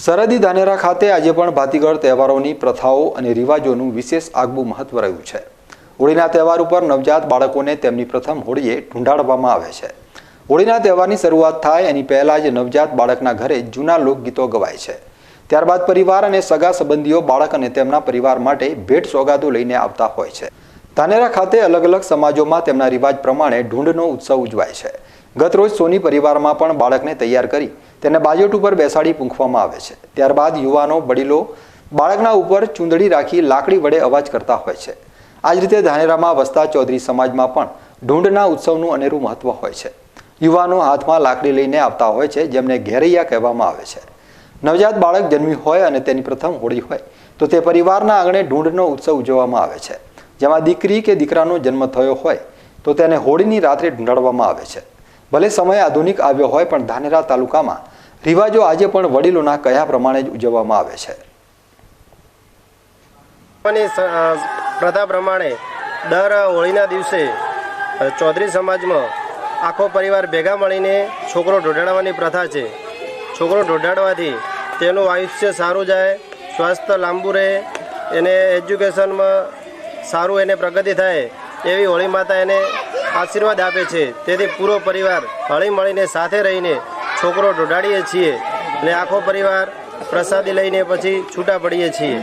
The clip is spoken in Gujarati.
સરહદી ધાનેરા ખાતે આજે પણ ભાતીગળ તહેવારોની પ્રથાઓ અને રિવાજોનું વિશેષ આગવું મહત્વ રહ્યું છે. હોળીના તહેવાર ઉપર નવજાત બાળકોને તેમની પ્રથમ હોળીએ ઢૂંઢાડવામાં આવે છે. હોળીના તહેવારની શરૂઆત થાય એની પહેલાં જ નવજાત બાળકના ઘરે જૂના લોકગીતો ગવાય છે. ત્યારબાદ પરિવાર અને સગા સંબંધીઓ બાળક અને તેમના પરિવાર માટે ભેટ સોગાદો લઈને આવતા હોય છે. ધાનેરા ખાતે અલગ અલગ સમાજોમાં તેમના રિવાજ પ્રમાણે ઢૂંઢનો ઉત્સવ ઉજવાય છે. ગત રોજ સોની પરિવારમાં પણ બાળકને તૈયાર કરી તેને બાજોટ ઉપર બેસાડી પૂંખવામાં આવે છે. ત્યારબાદ યુવાનો, વડીલો, બાળકના ઉપર ચૂંદડી રાખી લાકડી વડે અવાજ કરતા હોય છે. આ જ રીતે ધાનેરામાં વસતા ચૌધરી સમાજમાં પણ ઢૂંઢના ઉત્સવનું અનેરું મહત્વ હોય છે. યુવાનો હાથમાં લાકડી લઈને આવતા હોય છે, જેમને ઘેરૈયા કહેવામાં આવે છે. નવજાત બાળક જન્મ્યું હોય અને તેની પ્રથમ હોળી હોય, તો તે પરિવારના આંગણે ઢૂંઢનો ઉત્સવ ઉજવવામાં આવે છે. જેમાં દીકરી કે દીકરાનો જન્મ થયો હોય, તો તેને હોળીની રાત્રે ઢૂંઢાડવામાં આવે છે. ભલે સમય આધુનિક આવ્યો હોય, પણ ધાનેરા તાલુકામાં રિવાજો આજે પણ વડીલોના કયા પ્રમાણે જ ઉજવવામાં આવે છે? પ્રથા પ્રમાણે દર હોળીના દિવસે ચૌધરી સમાજમાં આખો પરિવાર ભેગા મળીને છોકરો ઢોઢાડવાની પ્રથા છે. છોકરો ઢોઢાડવાથી તેનું આયુષ્ય સારું જાય, સ્વાસ્થ્ય લાંબુ રહે, એને એજ્યુકેશનમાં સારું એને પ્રગતિ થાય, એવી હોળી માતા એને આશીર્વાદ આપે છે. તેથી પૂરો પરિવાર હળી મળીને સાથે રહીને છોકરો ઢોઢાડીએ છીએ અને આખો પરિવાર પ્રસાદી લઈને પછી છૂટા પડીએ છીએ.